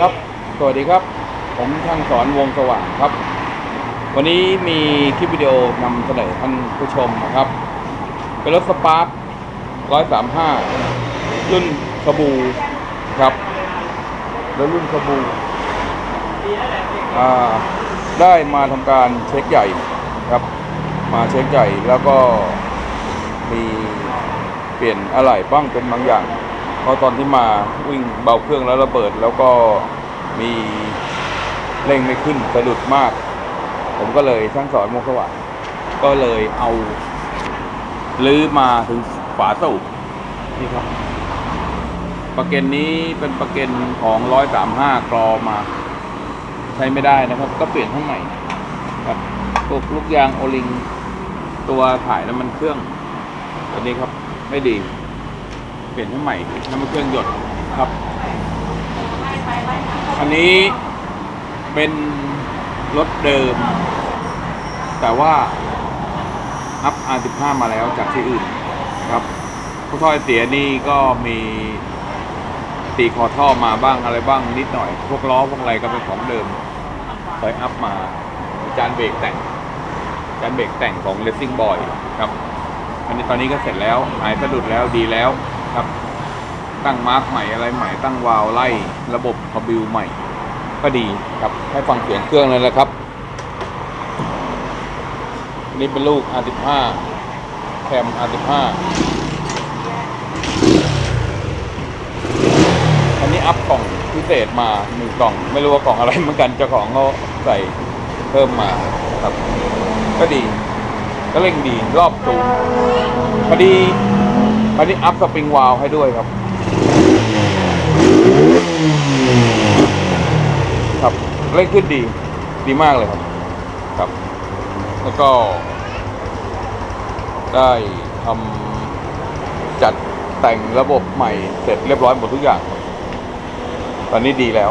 ครับ สวัสดีครับ ผมช่างสอนวงสว่างครับ วันนี้มีคลิปวิดีโอนำเสนอท่านผู้ชมนะครับ เป็นรถสปาร์ค135 รุ่นขบูครับ แล้วรุ่นขบูอ่าได้มาทำการเช็คใหญ่ครับ มาเช็คใหญ่แล้วก็มีเปลี่ยนอะไหล่บ้างเป็นบางอย่าง เพราะตอนที่มาวิ่งเบาเครื่องแล้วระเบิด แล้วก็มีเร่งไม่ขึ้นสะดุดมาก ผมก็เลยช่างสอนโมกสว่าก็เลยเอาลื้อมาถึงฝาสูบนี่ครับประเก็นนี้เป็นประเก็นของร้อยสามห้ากรอมา ใช้ไม่ได้นะครับ ก็เปลี่ยนข้งใหม่ครับพวกลูกยางโอลิง ตัวถ่ายน้ำมันเครื่อง ตัวนี้ครับไม่ดี เปลี่ยนให้ใหม่น้ำมันเครื่องหยดครับ อันนี้เป็นรถเดิม แต่ว่าอัพ R15 มาแล้วจากที่อื่นครับผู้ท่อยเสียนี่ก็มีตีคอท่อมาบ้างอะไรบ้างนิดหน่อย พวกล้อพวกอะไรก็เป็นของเดิมไปอัพมาจานเบรกแต่งจานเบรกแต่งของ Racing Boy ครับ อันนี้ตอนนี้ก็เสร็จแล้วหายสะดุดแล้วดีแล้ว ครับ ตั้งมาร์กใหม่อะไรใหม่ตั้งวาล์วไล่ระบบคอบิวใหม่ ก็ดีครับให้ฟังเสียงเครื่องเลยนะครับนนี้เป็นลูก R15 แคม R15 อันนี้อัพกล่องพิเศษมาหนึ่งกล่อง ไม่รู้ว่ากล่องอะไรเหมือนกันเจ้าของเขาใส่เพิ่มมาครับ ก็ดี ก็เร่งดีรอบสูงพอดี อันนี้อัพสปริงวาลให้ด้วยครับ ครับเร่งขึ้นดีดีมากเลยครับ ครับ แล้วก็ ได้ทำจัดแต่งระบบใหม่เสร็จเรียบร้อยหมดทุกอย่าง ตอนนี้ดีแล้ว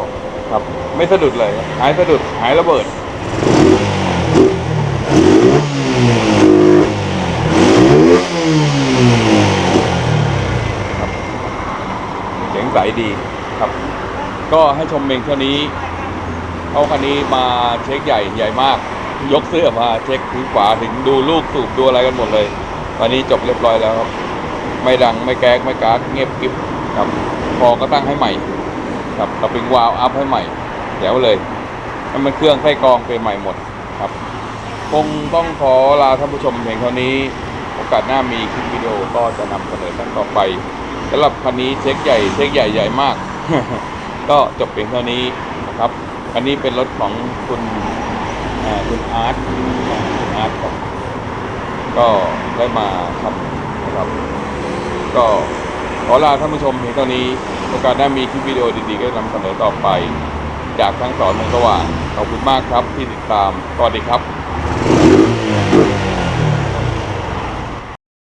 ครับ ไม่สะดุดเลย หายสะดุด หายระเบิด ยงใสดีครับ ก็ให้ชมเมงเท่านี้เอาคันนี้มาเช็คใหญ่ใหญ่มาก ยกเสื้อมาเช็คถึงฝาถึงดูลูกสูบดูอะไรกันหมดเลยตอนนี้จบเรียบร้อยแล้วครับ ไม่ดังไม่แก๊กไม่การ์ดเงียบกิบครับ พอก็ตั้งให้ใหม่ครับกระปิงวาล์วอัพให้ใหม่เดี๋ยวเลยน้มันเครื่องไส้กรองเป็นใหม่หมดครับคงต้องขอลาท่านผู้ชมเพียงเท่านี้ โอกาสหน้ามีคลิปวิดีโอก็จะนำเสนอท่านต่อไป สำหรับคันนี้เช็คใหญ่เช็คใหญ่ใหญ่มาก ก็จบเพียงเท่านี้นะครับอันนี้เป็นรถของคุณอ่าคุณอาร์ตอ่าคุณอาร์ตครับก็ได้มาทำนะครับ ก็ขอลาท่านผู้ชมเพียงเท่านี้โอกาสหน้ามีคลิปวิดีโอดีๆก็จะนำเสนอต่อไป จากทั้งสอนมงสว่างขอบคุณมากครับที่ติดตามสวัสดีครับ